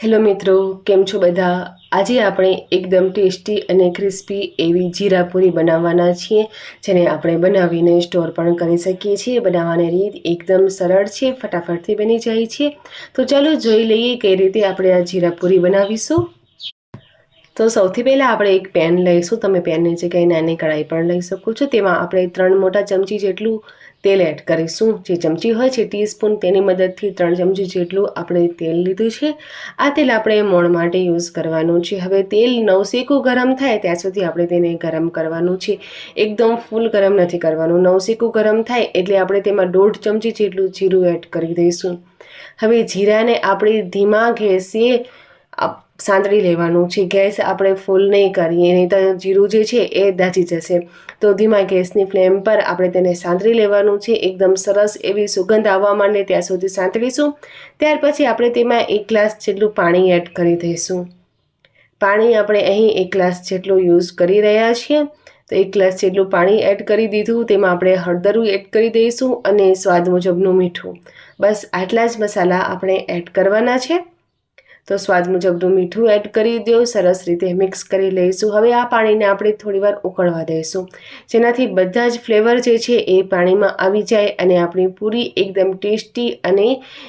Hello મિત્રો, કેમ છો બધા? આજે આપણે એકદમ ટેસ્ટી અને ક્રિસ્પી એવી જીરા પૂરી બનાવવાના છીએ, જેને આપણે બનાવીને સ્ટોર પણ કરી શકીએ છીએ. બનાવવાની રીત એકદમ સરળ છે, ફટાફટથી બની જાય છે. તો ચાલો જોઈ લઈએ કઈ રીતે આપણે આ જીરા પૂરી બનાવીશું. તો સૌથી પહેલાં આપણે એક પેન લઈશું. તમે પેનની જગ્યાએ નાની કઢાઈ પણ લઈ શકો છો. તેમાં આપણે ત્રણ મોટા ચમચી જેટલું તેલ એડ કરીશું. જે ચમચી હોય છે, ટીસ્પૂન, તેની મદદથી ત્રણ ચમચી જેટલું આપણે તેલ લીધું છે. આ તેલ આપણે મોણ માટે યુઝ કરવાનું છે. હવે તેલ નવસેકું ગરમ થાય ત્યાં સુધી આપણે તેને ગરમ કરવાનું છે. એકદમ ફૂલ ગરમ નથી કરવાનું. નવસેકું ગરમ થાય એટલે આપણે તેમાં દોઢ ચમચી જેટલું જીરું એડ કરી દઈશું. હવે જીરાને આપણે ધીમા ગેસે સાંતળી લેવાનું છે. ગેસ આપણે ફૂલ નહીં કરીએ, નહીં તો જીરું જે છે એ દાજી જશે. તો ધીમા ગેસની ફ્લેમ પર આપણે તેને સાંતળી લેવાનું છે. એકદમ સરસ એવી સુગંધ આવવા માંડે ત્યાં સુધી સાંતળીશું. ત્યાર પછી આપણે તેમાં એક ગ્લાસ જેટલું પાણી એડ કરી દઈશું. પાણી આપણે અહીં એક ગ્લાસ જેટલું યુઝ કરી રહ્યા છીએ. તો એક ગ્લાસ જેટલું પાણી એડ કરી દીધું, તેમાં આપણે હળદરું એડ કરી દઈશું અને સ્વાદ મુજબનું મીઠું. બસ આટલા જ મસાલા આપણે એડ કરવાના છે. તો સ્વાદ મુજબનું મીઠું એડ કરી દો સરસ રીતે મિક્સ કરી લઈશું. હવે આ પાણીને આપણે થોડીવાર ઉકળવા દઈશું. જેનાથી બધા જ ફ્લેવર જે છે એ પાણીમાં આવી જાય અને આપણી પૂરી એકદમ ટેસ્ટી અને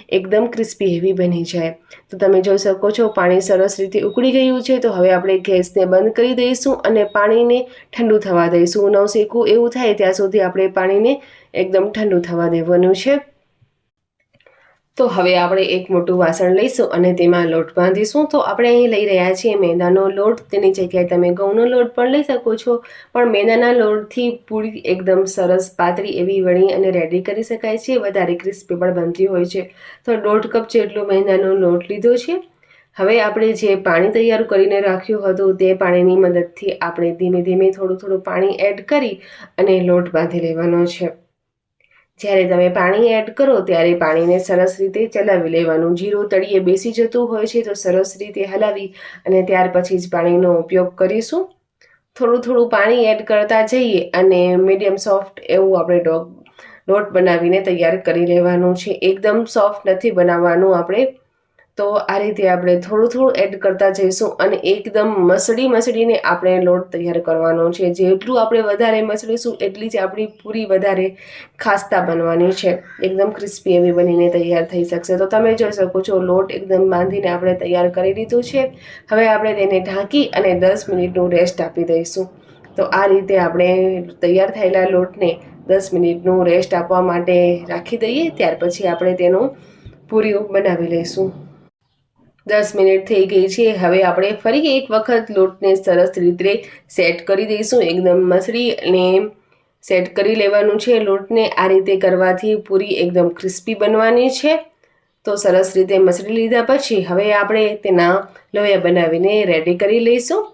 એકદમ ક્રિસ્પી એવી બની જાય. તો તમે જોઈ શકો છો, પાણી સરસ રીતે ઉકળી ગયું છે. તો હવે આપણે ગેસને બંધ કરી દઈશું અને પાણીને ઠંડુ થવા દઈશું. નવસેકું એવું થાય ત્યાં સુધી આપણે પાણીને એકદમ ઠંડુ થવા દેવાનું છે. તો હવે આપણે એક મોટું વાસણ લઈશું અને તેમાં લોટ બાંધીશું. તો આપણે અહીં લઈ રહ્યા છીએ મેંદાનો લોટ. તેની જગ્યાએ તમે ઘઉંનો લોટ પણ લઈ શકો છો. પણ મેંદાના લોટથી પૂરી એકદમ સરસ પાતળી એવી વણી અને રેડી કરી શકાય છે. વધારે ક્રિસ્પી પણ બનતી હોય છે. તો દોઢ કપ જેટલો મેંદાનો લોટ લીધો છે. હવે આપણે જે પાણી તૈયાર કરીને રાખ્યું હતું તે પાણીની મદદથી આપણે ધીમે ધીમે થોડું થોડું પાણી એડ કરી અને લોટ બાંધી લેવાનો છે. જ્યારે તમે પાણી એડ કરો ત્યારે પાણીને સરસ રીતે ચલાવી લેવાનું. જીરું તળીએ બેસી જતું હોય છે તો સરસ રીતે હલાવી અને ત્યાર પછી જ પાણીનો ઉપયોગ કરીશું. થોડું થોડું પાણી એડ કરતા જઈએ અને મીડિયમ સોફ્ટ એવું આપણે ડોગ લોટ બનાવીને તૈયાર કરી લેવાનું છે. એકદમ સોફ્ટ નથી બનાવવાનું આપણે. તો આ રીતે આપણે થોડું થોડું એડ કરતા જઈશું અને એકદમ મસળી મસળીને આપણે લોટ તૈયાર કરવાનો છે. જેટલું આપણે વધારે મસળીશું, એટલી જ આપણી પૂરી વધારે ખાસ્તા બનવાની છે. એકદમ ક્રિસ્પી એવી બનીને તૈયાર થઈ શકશે. તો તમે જોઈ શકો છો, લોટ એકદમ બાંધીને આપણે તૈયાર કરી દીધું છે. હવે આપણે તેને ઢાંકી અને દસ મિનિટનું રેસ્ટ આપી દઈશું. તો આ રીતે આપણે તૈયાર થયેલા લોટને દસ મિનિટનું રેસ્ટ આપવા માટે રાખી દઈએ. ત્યાર પછી આપણે તેનું પૂરીઓ બનાવી લઈશું. દસ મિનિટ થઈ ગઈ છે. હવે આપણે ફરી એક વખત લોટને સરસ રીતે સેટ કરી દઈશું. એકદમ મસળી અને સેટ કરી લેવાનું છે લોટને. આ રીતે કરવાથી પૂરી એકદમ ક્રિસ્પી બનવાની છે. તો સરસ રીતે મસળી લીધા પછી હવે આપણે તેના લોયા બનાવીને રેડી કરી લઈશું.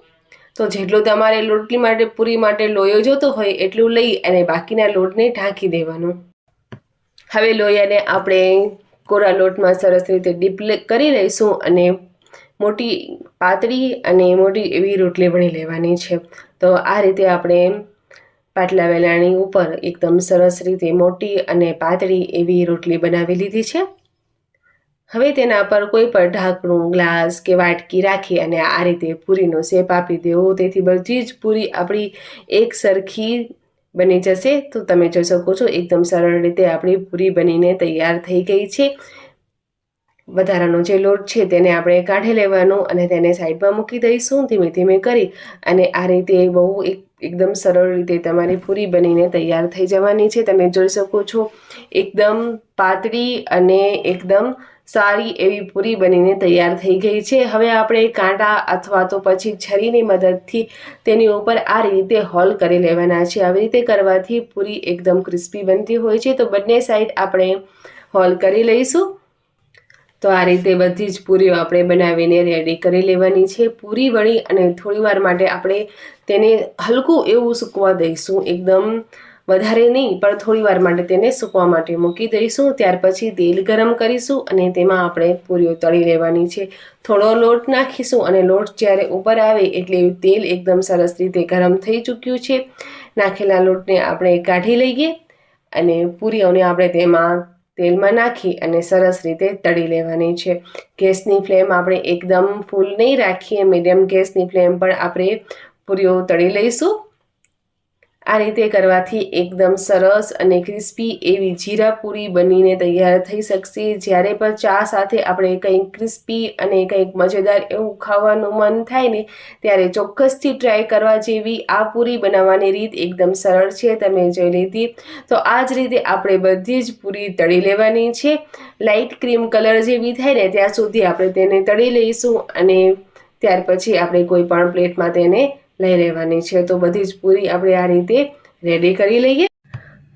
તો જેટલો તમારે લોટલી માટે, પૂરી માટે લોયો જોતો હોય એટલું લઈ અને બાકીના લોટને ઢાંકી દેવાનું. હવે લોયાને આપણે કોરા લોટમાં સરસ રીતે ડીપ કરી લઈશું અને મોટી પાતળી અને મોટી એવી રોટલી વણી લેવાની છે. તો આ રીતે આપણે પાટલા વેલાણી ઉપર એકદમ સરસ રીતે મોટી અને પાતળી એવી રોટલી બનાવી લીધી છે. હવે તેના પર કોઈ પણ ઢાંકણું, ગ્લાસ કે વાટકી રાખી અને આ રીતે પૂરીનો શેપ આપી દેવો. તેથી બધી જ પૂરી આપણી એક સરખી બની જશે, તો તમે જોઈ શકો છો, એકદમ સરળ રીતે આપણી પૂરી બનીને તૈયાર થઈ ગઈ છે. વધારાનો જે લોટ છે તેને આપણે કાઢી લેવાનો અને તેને સાઈડમાં મૂકી દઈશું ધીમે ધીમે કરી અને આ રીતે બહુ એક, એકદમ સરળ રીતે તમારી પૂરી બનીને તૈયાર થઈ જવાની છે. તમે જોઈ શકો છો, એકદમ પાતળી અને એકદમ સારી એવી પૂરી બનીને તૈયાર થઈ ગઈ છે. હવે આપણે કાંટા અથવા તો પછી છરીની મદદથી તેની ઉપર આ રીતે હોલ કરી લેવાના છે. આવી રીતે કરવાથી પૂરી એકદમ ક્રિસ્પી બનતી હોય છે. તો બંને સાઈડ આપણે હોલ કરી લઈશું. તો આ રીતે બધી જ પૂરીઓ આપણે બનાવીને રેડી કરી લેવાની છે. પૂરી વળી અને થોડીવાર માટે આપણે તેને હલકું એવું સૂકવા દઈશું. એકદમ વધારે નહીં, પણ થોડી વાર માટે તેને સૂકવા માટે મૂકી દઈશું. ત્યાર પછી તેલ ગરમ કરીશું અને તેમાં આપણે પૂરીઓ તળી લેવાની છે. થોડો લોટ નાખીશું અને લોટ જ્યારે ઉપર આવે એટલે તેલ એકદમ સરસ રીતે ગરમ થઈ ચૂક્યું છે. નાખેલા લોટને આપણે કાઢી લઈએ અને પૂરીઓને આપણે તેમાં તેલમાં નાખી અને સરસ રીતે તળી લેવાની છે. ગેસની ફ્લેમ આપણે એકદમ ફૂલ નહીં રાખીએ. મીડિયમ ગેસની ફ્લેમ પર આપણે પૂરીઓ તળી લઈશું. આ રીતે કરવાથી એકદમ સરસ અને ક્રિસ્પી એવી જીરા પૂરી બનીને તૈયાર થઈ શકશે. જ્યારે પણ ચા સાથે આપણે કંઈક ક્રિસ્પી અને કંઈક મજેદાર એવું ખાવાનું મન થાય ને, ત્યારે ચોક્કસથી ટ્રાય કરવા જેવી આ પૂરી બનાવવાની રીત એકદમ સરળ છે, તમે જોઈ લીધી. તો આ જ રીતે આપણે બધી જ પૂરી તળી લેવાની છે. લાઇટ ક્રીમ કલર જેવી થાય ને, ત્યાં સુધી આપણે તેને તળી લઈશું અને ત્યાર પછી આપણે કોઈ પણ પ્લેટમાં તેને લઈ લેવાની છે. તો બધી જ પૂરી આપણે આ રીતે રેડી કરી લઈએ.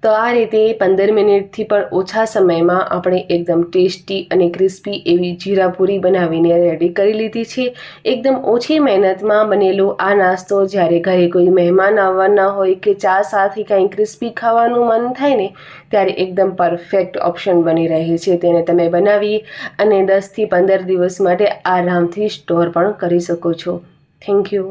તો આ રીતે પંદર મિનિટથી પણ ઓછા સમયમાં આપણે એકદમ ટેસ્ટી અને ક્રિસ્પી એવી જીરા પૂરી બનાવીને રેડી કરી લીધી છે. એકદમ ઓછી મહેનતમાં બનેલો આ નાસ્તો જ્યારે ઘરે કોઈ મહેમાન આવવાના હોય કે ચા સાથે કાંઈ ક્રિસ્પી ખાવાનું મન થાય ને, ત્યારે એકદમ પરફેક્ટ ઓપ્શન બની રહે છે. તેને તમે બનાવી અને દસથી પંદર દિવસ માટે આરામથી સ્ટોર પણ કરી શકો છો. Thank you